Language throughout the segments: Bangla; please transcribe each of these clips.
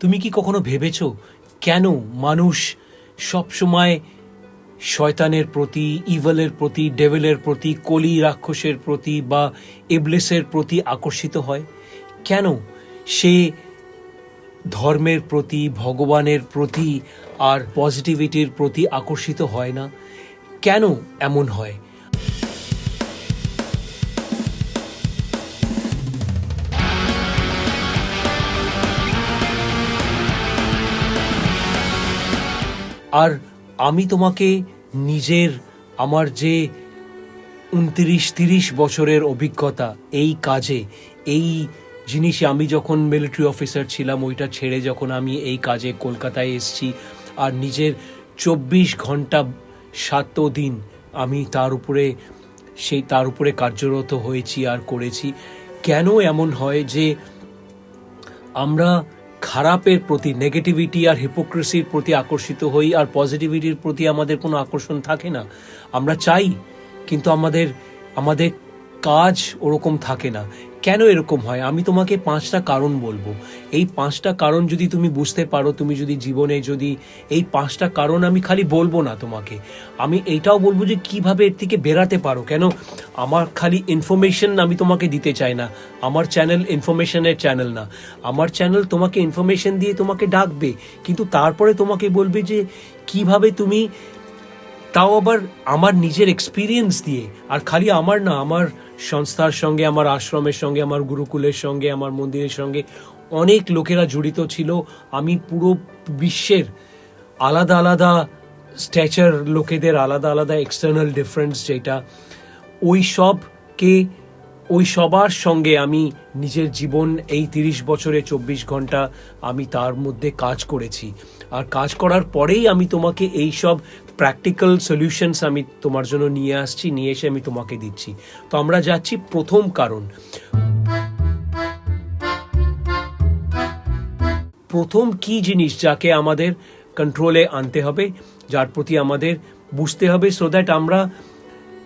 তুমি কি কখনো ভেবেছ কেন মানুষ সব সময় শয়তানের প্রতি ইভেলের প্রতি ডেভেলের প্রতি, কলি রাক্ষসের প্রতি বা ইবলিসের প্রতি আকর্ষিত হয়? কেন সে ধর্মের প্রতি, ভগবানের প্রতি আর পজিটিভিটির প্রতি আকর্ষিত হয় না? কেন এমন হয়? আর আমি তোমাকে নিজের আমার যে উনত্রিশ তিরিশ বছরের অভিজ্ঞতা, এই কাজে, এই জিনিসে আমি যখন মিলিটারি অফিসার ছিলাম, ওইটা ছেড়ে যখন আমি এই কাজে কলকাতায় এসেছি, আর নিজের চব্বিশ ঘণ্টা সাত দিন আমি তার উপরে, সেই তার উপরে কার্যরত হয়েছি আর করেছি। কেন এমন হয় যে আমরা খারাপের প্রতি নেগেটিভিটি আর হিপোক্রেসির প্রতি আকর্ষিত হই আর পজিটিভিটির প্রতি আমাদের কোনো আকর্ষণ থাকে না। আমরা চাই, কিন্তু আমাদের আমাদের কাজ ওরকম থাকে না। কেন এরকম হয়? আমি তোমাকে পাঁচটা কারণ বলব। এই পাঁচটা কারণ যদি তুমি বুঝতে পারো, তুমি যদি জীবনে যদি এই পাঁচটা কারণ আমি খালি বলব না তোমাকে, আমি এইটাও বলব যে কীভাবে এর থেকে বেরাতে পারো। কেন? আমার খালি ইনফরমেশন আমি তোমাকে দিতে চাই না। আমার চ্যানেল ইনফরমেশনের চ্যানেল না। আমার চ্যানেল তোমাকে ইনফরমেশন দিয়ে তোমাকে ডাকবে। কিন্তু তারপরে তোমাকে বলবে যে কীভাবে তুমি তাও আবার আমার নিজের এক্সপিরিয়েন্স দিয়ে। আর খালি আমার না, আমার সংস্থার সঙ্গে, আমার আশ্রমের সঙ্গে, আমার গুরুকুলের সঙ্গে, আমার মন্দিরের সঙ্গে অনেক লোকেরা জড়িত ছিল। আমি পুরো বিশ্বের আলাদা আলাদা স্ট্যাচার লোকেদের আলাদা আলাদা এক্সটার্নাল ডিফারেন্স যেটা, ওই সবকে ওই সবার সঙ্গে আমি নিজের জীবন, এই তিরিশ বছরে চব্বিশ ঘণ্টা আমি তার মধ্যে কাজ করেছি। আর কাজ করার পরেই আমি তোমাকে এই সব প্র্যাকটিক্যাল সলিউশনস আমি তোমার জন্য নিয়ে আসছি, নিয়ে এসে আমি তোমাকে দিচ্ছি। তো আমরা যাচ্ছি প্রথম কারণ। প্রথম কি জিনিস যাকে আমাদের কন্ট্রোলে আনতে হবে, যার প্রতি আমাদের বুঝতে হবে সো দ্যাট আমরা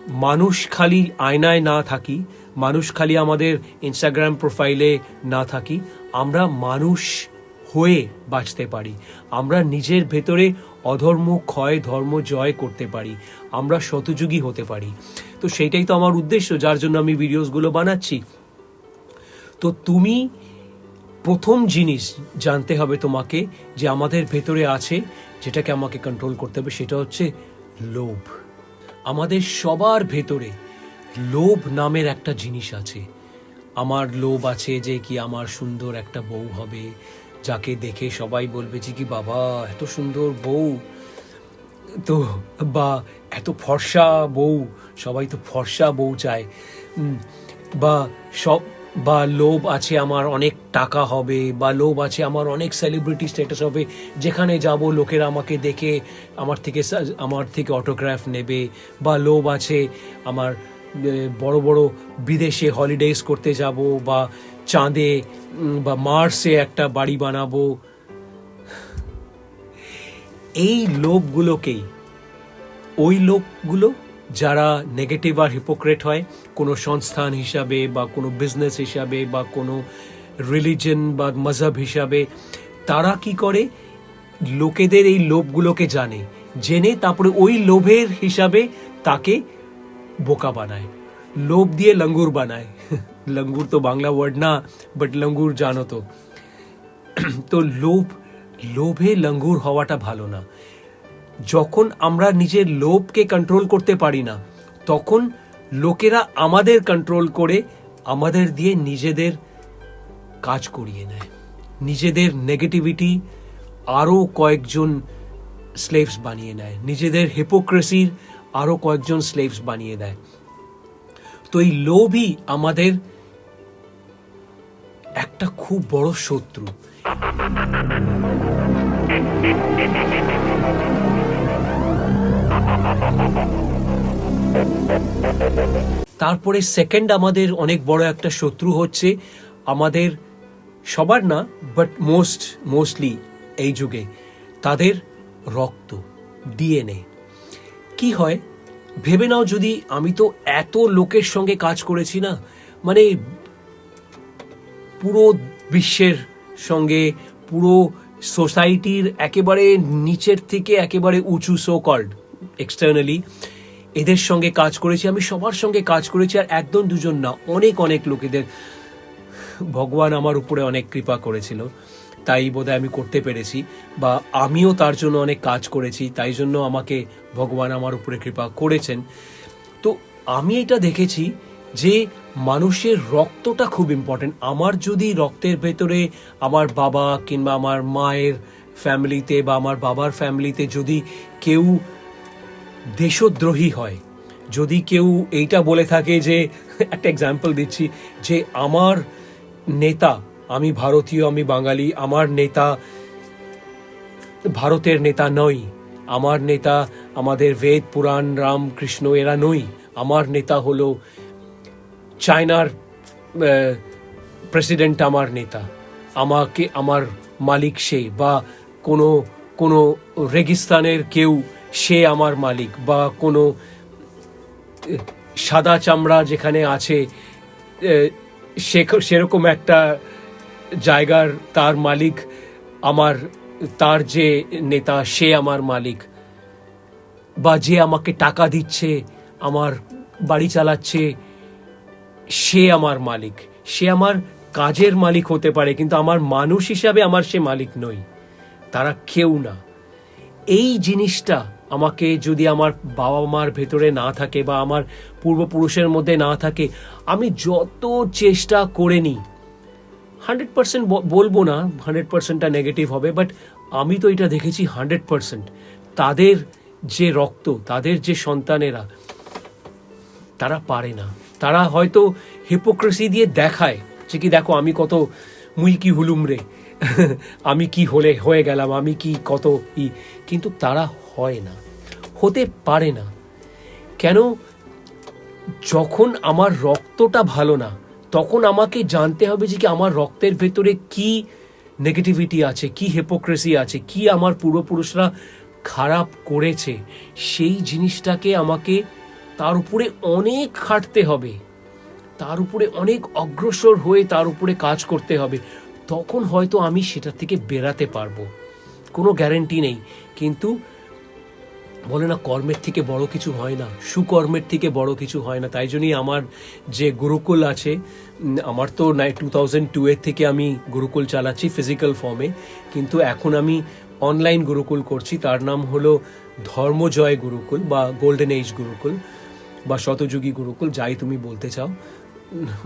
মানুষ খালি আয়নায় না থাকি, মানুষ খালি আমাদের ইনস্টাগ্রাম প্রোফাইলে না থাকি, আমরা মানুষ হয়ে বাঁচতে পারি। আমরা নিজের ভেতরে অধর্ম, ক্ষয়, ধর্ম, জয় করতে পারি। আমরা শতযুগী হতে পারি। তো সেইটাই তো আমার উদ্দেশ্য, যার জন্য আমি ভিডিওসগুলো বানাচ্ছি। তো তুমি প্রথম জিনিস জানতে হবে তোমাকে যে আমাদের ভেতরে আছে, যেটাকে আমাকে কন্ট্রোল করতে হবে, সেটা হচ্ছে লোভ। আমাদের সবার ভেতরে লোভ নামের একটা জিনিস আছে। আমার লোভ আছে যে কি আমার সুন্দর একটা বউ হবে, যাকে দেখে সবাই বলবে যে কি বাবা, এত সুন্দর বউ। তো বা এত ফর্সা বউ, সবাই তো ফর্সা বউ চায়। বা সব বা লোভ আছে আমার অনেক টাকা হবে, বা লোভ আছে আমার অনেক সেলিব্রিটি স্ট্যাটাস হবে, যেখানে যাব লোকেরা আমাকে দেখে আমার থেকে আমার থেকে অটোগ্রাফ নেবে, বা লোভ আছে আমার বড় বড় বিদেশে হলিডেজ করতে যাব, বা চাঁদে বা মার্সে একটা বাড়ি বানাবো। এই লোভগুলোকেই, ওই লোকগুলো যারা নেগেটিভ আর হিপোক্রেট হয়, কোনো সংস্থান হিসাবে বা কোনো বিজনেস হিসাবে বা কোনো রিলিজন বা মজহব হিসাবে, তারা কি করে? লোকেদের এই লোভগুলোকে জানে। জেনে তারপরে ওই লোভের হিসাবে তাকে বোকা বানায়। লোভ দিয়ে লঙ্গুর বানায়। লঙ্গুর তো বাংলা ওয়ার্ড না বাট লঙ্গুর জানো তো। তো লোভ, লোভে লঙ্গুর হওয়াটা ভালো না। যখন আমরা নিজের লোভকে কন্ট্রোল করতে পারি না, তখন লোকেরা আমাদের কন্ট্রোল করে আমাদের দিয়ে নিজেদের কাজ করিয়ে নেয়। নিজেদের নেগেটিভিটি আরও কয়েকজন স্লেভস বানিয়ে নেয়। নিজেদের হিপোক্রেসির আরও কয়েকজন স্লেভস বানিয়ে দেয় তো এই লোভই আমাদের একটা খুব বড় শত্রু। তারপরে সেকেন্ড আমাদের অনেক বড় একটা শত্রু হচ্ছে আমাদের সবার না বাট মোস্ট মোস্টলি এই যুগে তাদের রক্ত ডিএনএ কি হয়? ভেবে নাও যদি আমি তো এত লোকের সঙ্গে কাজ করেছি না মানে পুরো বিশ্বের সঙ্গে, পুরো সোসাইটির একেবারে নিচের থেকে একেবারে উঁচু সো কল্ড এক্সটার্নালি এদের সঙ্গে কাজ করেছি, আমি সবার সঙ্গে কাজ করেছি, আর একদম দুজন না, অনেক অনেক লোকেদের ভগবান আমার উপরে অনেক কৃপা করেছিল, তাই বোধহয় আমি করতে পেরেছি, বা আমিও তার জন্য অনেক কাজ করেছি, তাই জন্য আমাকে ভগবান আমার উপরে কৃপা করেছেন। তো আমি এটা দেখেছি যে মানুষের রক্তটা খুব ইম্পর্টেন্ট আমার যদি রক্তের ভেতরে আমার বাবা কিংবা আমার মায়ের ফ্যামিলিতে বা আমার বাবার ফ্যামিলিতে যদি কেউ দেশদ্রোহী হয়। যদি কেউ এইটা বলে থাকে যে, একটা এক্সাম্পল দিচ্ছি, যে আমার নেতা, আমি ভারতীয়, আমি বাঙালি, আমার নেতা ভারতের নেতা নই, আমার নেতা আমাদের বেদ, পুরাণ, রাম, কৃষ্ণ, এরা নই, আমার নেতা হলো চায়নার প্রেসিডেন্ট আমার নেতা, আমাকে, আমার মালিক সে, বা কোনো কোনো রেগিস্তানের কেউ সে আমার মালিক বা কোনো সাদা চামড়া যেখানে আছে সে- সেরকম একটা জায়গার তার মালিক, আমার, তার যে নেতা সে আমার মালিক, বা যে আমাকে টাকা দিচ্ছে, আমার বাড়ি চালাচ্ছে, সে আমার মালিক। সে আমার কাজের মালিক হতে পারে, কিন্তু আমার মানুষ হিসাবে আমার সে মালিক নই। তারা কেউ না। এই জিনিসটা আমাকে যদি আমার বাবা মার ভেতরে না থাকে বা আমার পূর্বপুরুষের মধ্যে না থাকে, আমি যত চেষ্টা করে নিই হান্ড্রেড পার্সেন্ট বলব না হান্ড্রেড পার্সেন্টটা নেগেটিভ হবে বাট আমি তো এটা দেখেছি হান্ড্রেড পার্সেন্ট। তাদের যে রক্ত, তাদের যে সন্তানেরা, তারা পারে না। তারা হয়তো হিপোক্রেসি দিয়ে দেখায় যে কি দেখো আমি কত মুই কি হুলুম রে, আমি কি হলে হয়ে গেলাম, আমি কি কত ই, কিন্তু তারা হয় না, হতে পারে না। কেন? যখন আমার রক্তটা ভালো না, তখন আমাকে জানতে হবে যে কি আমার রক্তের ভেতরে কি নেগেটিভিটি আছে, কি হেপোক্রেসি আছে, কি আমার পূর্বপুরুষরা খারাপ করেছে। সেই জিনিসটাকে আমাকে তার উপরে অনেক খাটতে হবে, তার উপরে অনেক অগ্রসর হয়ে তার উপরে কাজ করতে হবে। তখন হয়তো আমি সেটা থেকে বেরাতে পারব। কোনো গ্যারেন্টি নেই। কিন্তু বলে না কর্মের থেকে বড় কিছু হয় না, সুকর্মের থেকে বড় কিছু হয় না। তাই জন্যই আমার যে গুরুকুল আছে আমার তো নাই টু থাউজেন্ড টু এর থেকে আমি গুরুকুল চালাচ্ছি ফিজিক্যাল ফর্মে কিন্তু এখন আমি অনলাইন গুরুকুল করছি, তার নাম হলো ধর্মজয় গুরুকুল বা গোল্ডেন এজ গুরুকুল বা শতযুগী গুরুকুল, যাই তুমি বলতে চাও।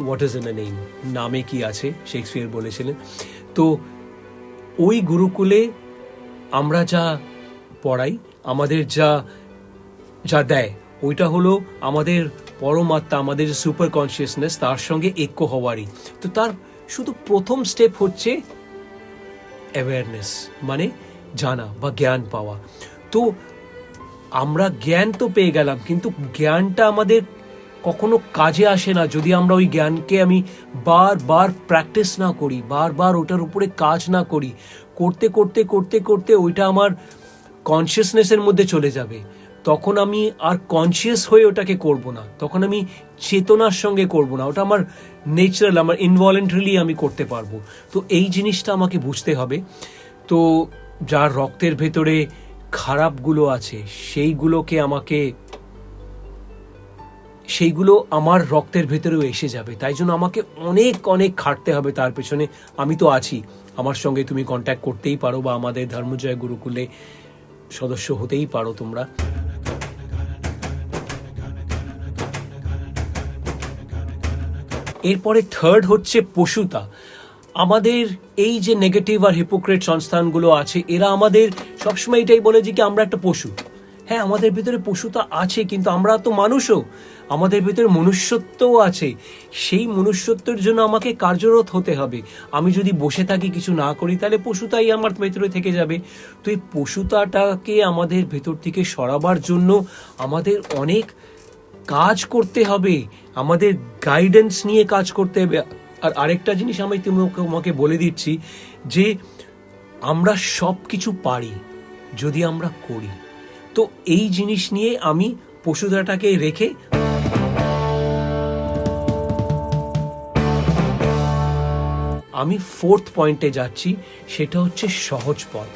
হোয়াট ইজ ইন নেম নামে কি আছে? শেক্সপিয়ার বলেছিলেন। তো ওই গুরুকুলে আমরা যা পড়াই আমাদের যা যা দেয়, ওইটা হলো আমাদের পরমাত্মা, আমাদের যে সুপার কনসিয়াসনেস তার সঙ্গে ঐক্য হওয়ারই। তো তার শুধু প্রথম স্টেপ হচ্ছে অ্যাওয়ারনেস মানে জানা বা জ্ঞান পাওয়া। তো আমরা জ্ঞান তো পেয়ে গেলাম, কিন্তু জ্ঞানটা আমাদের কখনো কাজে আসে না। যদি আমরা ওই জ্ঞানকে আমি বারবার প্র্যাকটিস না করি বারবার ওটার উপরে কাজ না করি, করতে করতে করতে করতে ওইটা আমার কনসিয়াসনেসের মধ্যে চলে যাবে, তখন আমি আর কনসিয়াস হয়ে ওটাকে করব না। তখন আমি চেতনার সঙ্গে করব না। ওটা আমার নেচারাল আমার ইনভলেন্টারিলি আমি করতে পারব। তো এই জিনিসটা আমাকে বুঝতে হবে। তো যার রক্তের ভেতরে খারাপগুলো আছে, সেইগুলোকে আমাকে, সেইগুলো আমার রক্তের ভেতরেও এসে যাবে। তাই জন্য আমাকে অনেক অনেক খাটতে হবে তার পেছনে। আমি তো আছি। আমার সঙ্গে তুমি কন্ট্যাক্ট করতেই পারো বা আমাদের ধর্মজয় গুরুকুলে সদস্য হতেই পারো তোমরা। এরপরে থার্ড হচ্ছে পশুতা। আমাদের এই যে নেগেটিভ আর হিপোক্রেট সংস্থানগুলো আছে, এরা আমাদের সবসময় এটাই বলে যে কি আমরা একটা পশু। হ্যাঁ আমাদের ভিতরে পশুতা আছে, কিন্তু আমরা তো মানুষও। আমাদের ভিতরে মনুষ্যত্বও আছে। সেই মনুষ্যত্বের জন্য আমাকে কার্যরত হতে হবে। আমি যদি বসে থাকি, কিছু না করি, তাহলে পশুতাই আমার ভেতরে থেকে যাবে। তো এই পশুতাটাকে আমাদের ভেতর থেকে সরাবার জন্য আমাদের অনেক কাজ করতে হবে। আমাদের গাইডেন্স নিয়ে কাজ করতে হবে। আর আরেকটা জিনিস আমি তোমাকে তোমাকে বলে দিচ্ছি যে আমরা সব কিছু পারি যদি আমরা করি। তো এই জিনিস নিয়ে আমি পশুদাটাকে রেখে আমি ফোর্থ পয়েন্টে যাচ্ছি, সেটা হচ্ছে সহজ পথ।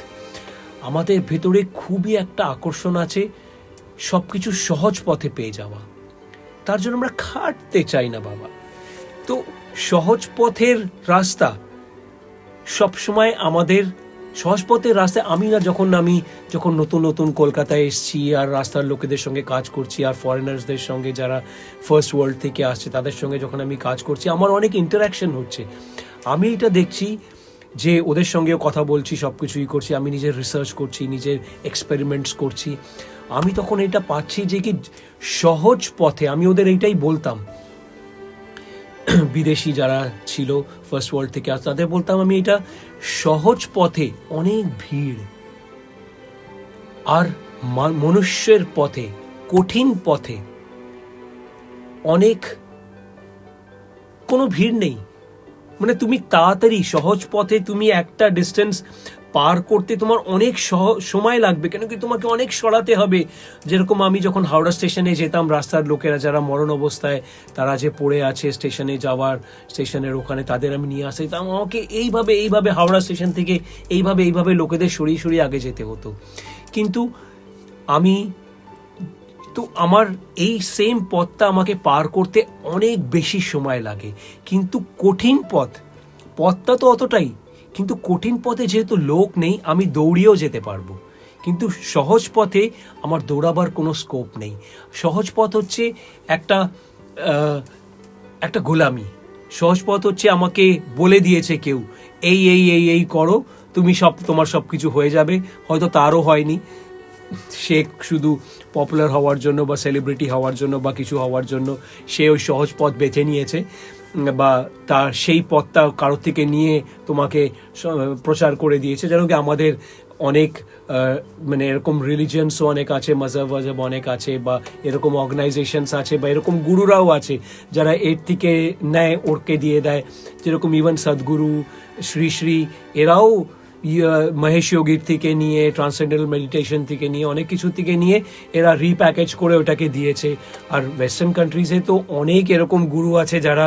আমাদের ভেতরে খুবই একটা আকর্ষণ আছে সব কিছু সহজ পথে পেয়ে যাওয়া। তার জন্য আমরা খাটতে চাই না, বাবা। তো সহজ পথের রাস্তা, সবসময় আমাদের সহজ পথের রাস্তায় আমি না যখন আমি যখন নতুন নতুন কলকাতায় এসেছি, আর রাস্তার লোকেদের সঙ্গে কাজ করছি, আর ফরেনার্সদের সঙ্গে যারা ফার্স্ট ওয়ার্ল্ড থেকে আসছে, তাদের সঙ্গে যখন আমি কাজ করছি, আমার অনেক ইন্টারাকশন হচ্ছে। আমি এটা দেখছি যে ওদের সঙ্গেও কথা বলছি সব কিছুই করছি, আমি নিজের রিসার্চ করছি, নিজের এক্সপেরিমেন্টস করছি। আমি তখন এটা পাচ্ছি যে কি সহজ পথে, আমি ওদের এইটাই বলতাম। বিদেশি যারা ছিল ফার্স্ট ওয়ার্ল্ড থেকে, আর তাদের বলতাম আমি এটা সহজ পথে, অনেক ভিড়। আর মনুষ্যের পথে, কঠিন পথে, অনেক কোনো ভিড় নেই। মানে তুমি তাড়াতাড়ি সহজ পথে তুমি একটা ডিস্টেন্স পার করতে তোমার অনেক সময় লাগবে। কেন কি তোমাকে অনেক সরাতে হবে। যেরকম আমি যখন হাওড়া স্টেশনে যেতাম, রাস্তার লোকেরা যারা মরণ অবস্থায় তারা যে পড়ে আছে স্টেশনে যাওয়ার, স্টেশনের ওখানে তাদের আমি নিয়ে আসতে দিতাম আমাকে এইভাবে এইভাবে হাওড়া স্টেশন থেকে এইভাবে এইভাবে লোকেদের সরিয়ে সরিয়ে আগে যেতে হতো। কিন্তু আমি তো আমার এই সেম পথটা আমাকে পার করতে অনেক বেশি সময় লাগে। কিন্তু কঠিন পথ, পথটা তো অতটাই, কিন্তু কঠিন পথে যেহেতু লোক নেই, আমি দৌড়িয়েও যেতে পারব। কিন্তু সহজ পথে আমার দৌড়াবার কোনো স্কোপ নেই। সহজ পথ হচ্ছে একটা একটা গোলামি। সহজ পথ হচ্ছে আমাকে বলে দিয়েছে কেউ, এই এই এই এই করো, তুমি সব, তোমার সব কিছু হয়ে যাবে, হয়তো তারও হয়নি। সে শুধু পপুলার হওয়ার জন্য বা সেলিব্রিটি হওয়ার জন্য বা কিছু হওয়ার জন্য সে ওই সহজ পথ বেছে নিয়েছে, বা তার সেই পথটা কারোর থেকে নিয়ে তোমাকে প্রচার করে দিয়েছে, যেন কি আমাদের অনেক মানে এরকম রিলিজিয়ানসও অনেক আছে মজাব ওয়াজাব অনেক আছে, বা এরকম অর্গানাইজেশনস আছে, বা এরকম গুরুরাও আছে, যারা এর থেকে নেয় ওরকে দিয়ে দেয়। যেরকম ইভেন সদ্গুরু শ্রী শ্রী এরাও মহেশ যোগীর থেকে নিয়ে ট্রান্সেন্ডেন্টাল মেডিটেশন থেকে নিয়ে, অনেক কিছু থেকে নিয়ে এরা রিপ্যাকেজ করে ওটাকে দিয়েছে। আর ওয়েস্টার্ন কান্ট্রিজে তো অনেক এরকম গুরু আছে যারা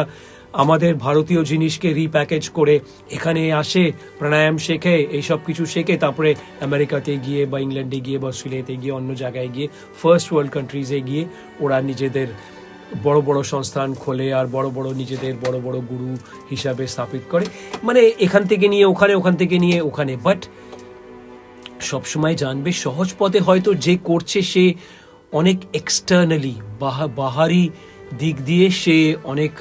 আমাদের ভারতীয় জিনিসকে রিপ্যাকেজ করে এখানে আসে, প্রাণায়াম শেখে এইসব কিছু শেখে, তারপরে আমেরিকাতে গিয়ে বা ইংল্যান্ডে গিয়ে বা অস্ট্রেলিয়াতে গিয়ে অন্য জায়গায় গিয়ে ফার্স্ট ওয়ার্ল্ড কান্ট্রিজে গিয়ে ওরা নিজেদের বড় বড় সংস্থান খোলে আর বড় বড় নিজেদের বড় বড় গুরু হিসাবে স্থাপিত করে। মানে এখান থেকে নিয়ে ওখানে, ওখান থেকে নিয়ে ওখানে। বাট সবসময় জানবে, সহজ পথে হয়তো যে করছে সে অনেক এক্সটার্নালি বাহারি দিক দিয়ে সে অনেক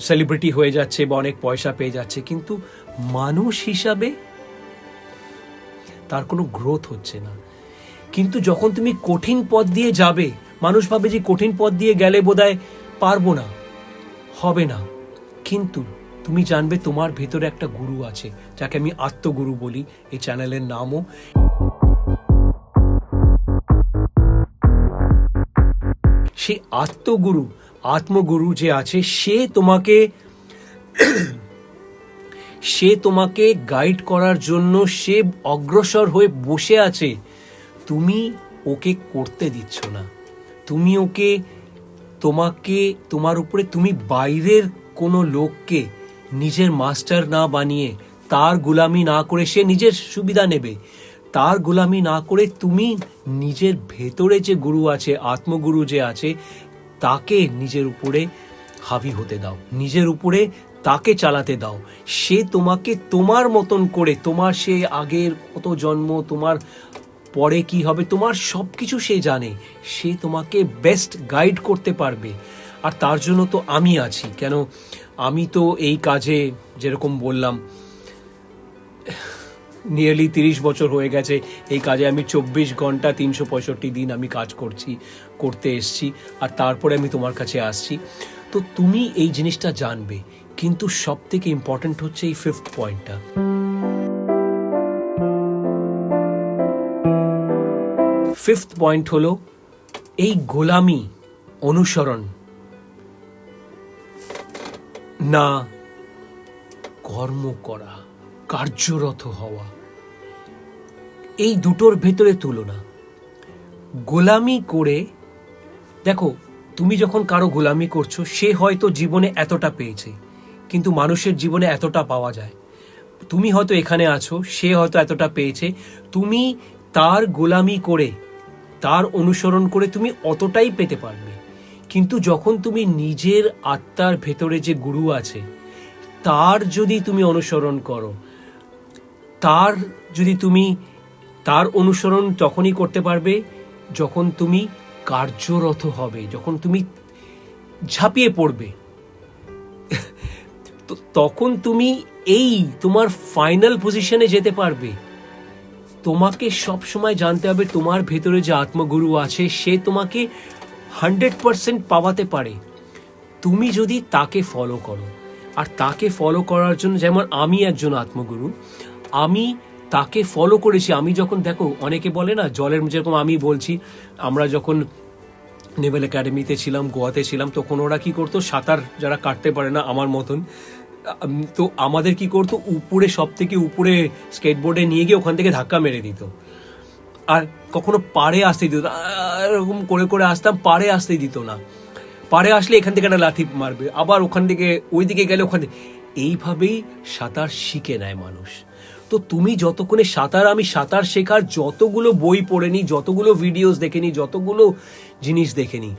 সেলিব্রিটি হয়ে যাচ্ছে বা অনেক পয়সা পেয়ে যাচ্ছে। কিন্তু মানুষ হিসাবে তার কোনো গ্রোথ হচ্ছে না। কিন্তু যখন তুমি কঠিন পথ দিয়ে যাবে মানুষ ভাবে যে কঠিন পথ দিয়ে গেলে বোধহয় পারব না। হবে না। কিন্তু তুমি জানবে তোমার ভেতরে একটা গুরু আছে, যাকে আমি আত্মগুরু বলি। এই চ্যানেলের নামও সেই আত্মগুরু আত্মগুরু যে আছে, সে তোমাকে সে তোমাকে গাইড করার জন্য সে অগ্রসর হয়ে বসে আছে। তুমি ওকে করতে দিচ্ছ না। তুমি ওকে, তোমাকে, তোমার উপরে তুমি বাইরের কোনো লোককে নিজের মাস্টার না বানিয়ে তার গুলামি না করে সে নিজের সুবিধা নেবে। তার গুলামি না করে তুমি নিজের ভেতরে যে গুরু আছে, আত্মগুরু যে আছে, তাকে নিজের উপরে হাবি হতে দাও। নিজের উপরে তাকে চালাতে দাও। সে তোমাকে তোমার মতন করে, তোমার সে আগের কত জন্ম, তোমার পরে কি হবে, তোমার সব কিছু সে জানে। সে তোমাকে বেস্ট গাইড করতে পারবে। আর তার জন্য তো আমি আছি। কেন? আমি তো এই কাজে, যেরকম বললাম নিয়ারলি তিরিশ বছর হয়ে গেছে। এই কাজে আমি চব্বিশ ঘণ্টা তিনশো পঁয়ষট্টি দিন আমি কাজ করছি, করতে এসছি। আর তারপরে আমি তোমার কাছে আসছি। তো তুমি এই জিনিসটা জানবে। কিন্তু সব থেকে ইম্পর্টেন্ট হচ্ছে এই ফিফথ পয়েন্টটা ফিফথ পয়েন্ট হলো এই গোলামি, অনুসরণ। না, কর্ম করা, কার্যরত হওয়া। এই দুটোর ভেতরে তুলনা। গোলামি করে, দেখো, তুমি যখন কারও গোলামি করছ, সে হয়তো জীবনে এতটা পেয়েছে, কিন্তু মানুষের জীবনে এতটা পাওয়া যায়। তুমি হয়তো এখানে আছো, সে হয়তো এতটা পেয়েছে। তুমি তার গোলামি করে তার অনুসরণ করে তুমি অতটাই পেতে পারবে। কিন্তু যখন তুমি নিজের আত্মার ভেতরে যে গুরু আছে, তার যদি তুমি অনুসরণ করো, তার যদি তুমি তার অনুসরণ তখনই করতে পারবে যখন তুমি কার্যরত হবে, যখন তুমি ঝাঁপিয়ে পড়বে। তো তখন তুমি এই তোমার ফাইনাল পজিশনে যেতে পারবে। তোমাকে সব সময় জানতে হবে তোমার ভেতরে যে আত্মগুরু আছে, সে তোমাকে হান্ড্রেড পারসেন্ট পাওয়াতে পারে। তুমি যদি তাকে ফলো করো, আর তাকে ফলো করার জন্য যেমন আমি একজন আত্মগুরু, আমি তাকে ফলো করেছি, আমি যখন দেখো অনেকে বলে না, জলের যেরকম আমি বলছি, আমরা যখন নেভেল একাডেমিতে ছিলাম গোয়াতে ছিলাম, তখন ওরা কি করতো, সাঁতার যারা কাটতে পারে না আমার মতন তো আমাদের কি করতো? উপরে সব থেকে উপরে স্কেটবোর্ডে নিয়ে গিয়ে ওখান থেকে ধাক্কা মেরে দিত। আর কখনো পাড়ে আসতে দিত এরকম করে করে আসতাম, পাড়ে আসতে দিত না। পাড়ে আসলে এখান থেকে একটা লাথি মারবে। আবার ওখান থেকে ওই দিকে গেলে ওখান থেকে। এইভাবেই সাঁতার শিখে নেয় মানুষ। তো তুমি যতক্ষণে সাঁতার, আমি সাঁতার শেখার যতগুলো বই পড়ে নি, যতগুলো ভিডিওস দেখে নি, যতগুলো জিনিস দেখে নি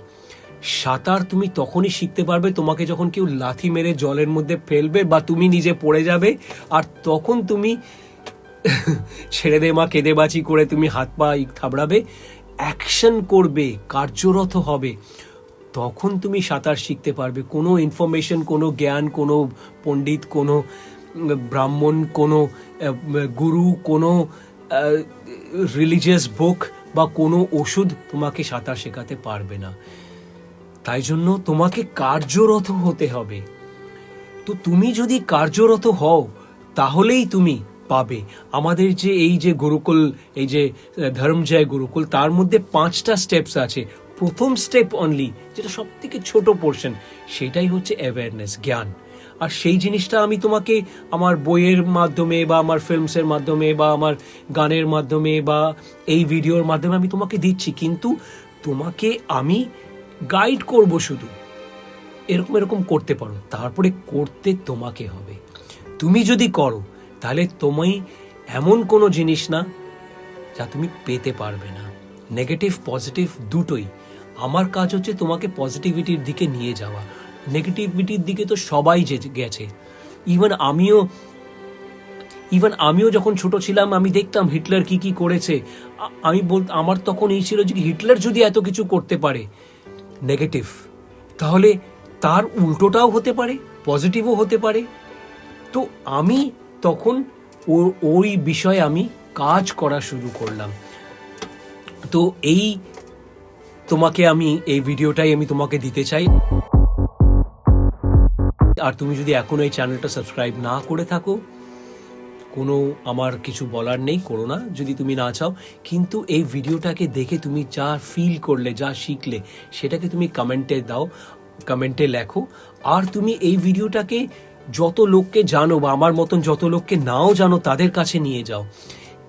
সাঁতার তুমি তখনই শিখতে পারবে তোমাকে যখন কেউ লাথি মেরে জলের মধ্যে ফেলবে বা তুমি নিজে পড়ে যাবে, আর তখন তুমি ছেড়ে দে মা, কেঁদে বাঁচি করে তুমি হাত পা থাবড়াবে অ্যাকশন করবে, কার্যরত হবে। তখন তুমি সাঁতার শিখতে পারবে। কোনো ইনফরমেশন কোনো জ্ঞান, কোনো পণ্ডিত, কোনো ব্রাহ্মণ, কোনো গুরু, কোনো রিলিজিয়াস বুক বা কোনো ওষুধ তোমাকে সাঁতার শেখাতে পারবে না। তাই জন্য তোমাকে কার্যরত হতে হবে। তো তুমি যদি কার্যরত হও, তাহলেই তুমি পাবে। আমাদের যে এই যে গুরুকুল, এই যে ধর্মজয় গুরুকুল, তার মধ্যে পাঁচটা স্টেপস আছে। প্রথম স্টেপ অনলি যেটা সব থেকে ছোট পোর্শন সেটাই হচ্ছে অ্যাওয়ারনেস জ্ঞান। আর সেই জিনিসটা আমি তোমাকে আমার বইয়ের মাধ্যমে বা আমার ফিল্মসের মাধ্যমে বা আমার গানের মাধ্যমে বা এই ভিডিওর মাধ্যমে আমি তোমাকে দিচ্ছি। কিন্তু তোমাকে আমি গাইড করব শুধু। এরকম এরকম করতে পারো। তারপরে করতে তোমাকে হবে। তুমি যদি করো, তাহলে তুমি এমন কোনো জিনিস না যা তুমি পেতে পারবে না। নেগেটিভ পজিটিভ দুটোই। আমার কাজ হচ্ছে তোমাকে পজিটিভিটির দিকে নিয়ে যাওয়া। নেগেটিভিটির দিকে তো সবাই যে, গেছে। ইভেন আমিও ইভেন আমিও যখন ছোট ছিলাম, আমি দেখতাম হিটলার কি কি করেছে। আমি বল, আমার তখন এই ছিল যে হিটলার যদি এত কিছু করতে পারে নেগেটিভ তাহলে তার উল্টোটাও হতে পারে পজিটিভও হতে পারে। তো আমি তখন ওই বিষয়ে আমি কাজ করা শুরু করলাম। তো এই তোমাকে আমি, এই ভিডিওটাই আমি তোমাকে দিতে চাই। আর তুমি যদি এখনও এই চ্যানেলটা সাবস্ক্রাইব না করে থাকো কোনো আমার কিছু বলার নেই, করো না, যদি তুমি না চাও। কিন্তু এই ভিডিওটাকে দেখে তুমি যা ফিল করলে, যা শিখলে, সেটাকে তুমি কমেন্টে দাও কমেন্টে লেখো। আর তুমি এই ভিডিওটাকে যত লোককে জানো বা আমার মতন যত লোককে নাও জানো, তাদের কাছে নিয়ে যাও।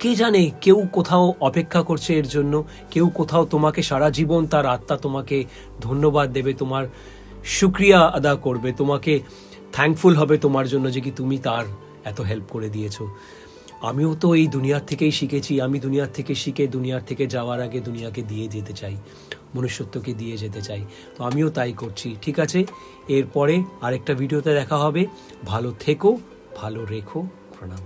কে জানে কেউ কোথাও অপেক্ষা করছে এর জন্য, কেউ কোথাও তোমাকে সারা জীবন তার আত্মা তোমাকে ধন্যবাদ দেবে, তোমার শুক্রিয়া আদা করবে, তোমাকে থ্যাঙ্কফুল হবে তোমার জন্য যে কি তুমি তার এত হেল্প করে দিয়েছ। আমিও তো এই দুনিয়ার থেকেই শিখেছি, আমি দুনিয়ার থেকে শিখে দুনিয়ার থেকে যাওয়ার আগে দুনিয়াকে দিয়ে যেতে চাই, মনুষ্যত্বকে দিয়ে যেতে চাই। তো আমিও তাই করছি, ঠিক আছে? এরপরে আরেকটা ভিডিওতে দেখা হবে। ভালো থেকো, ভালো রেখো, প্রণাম।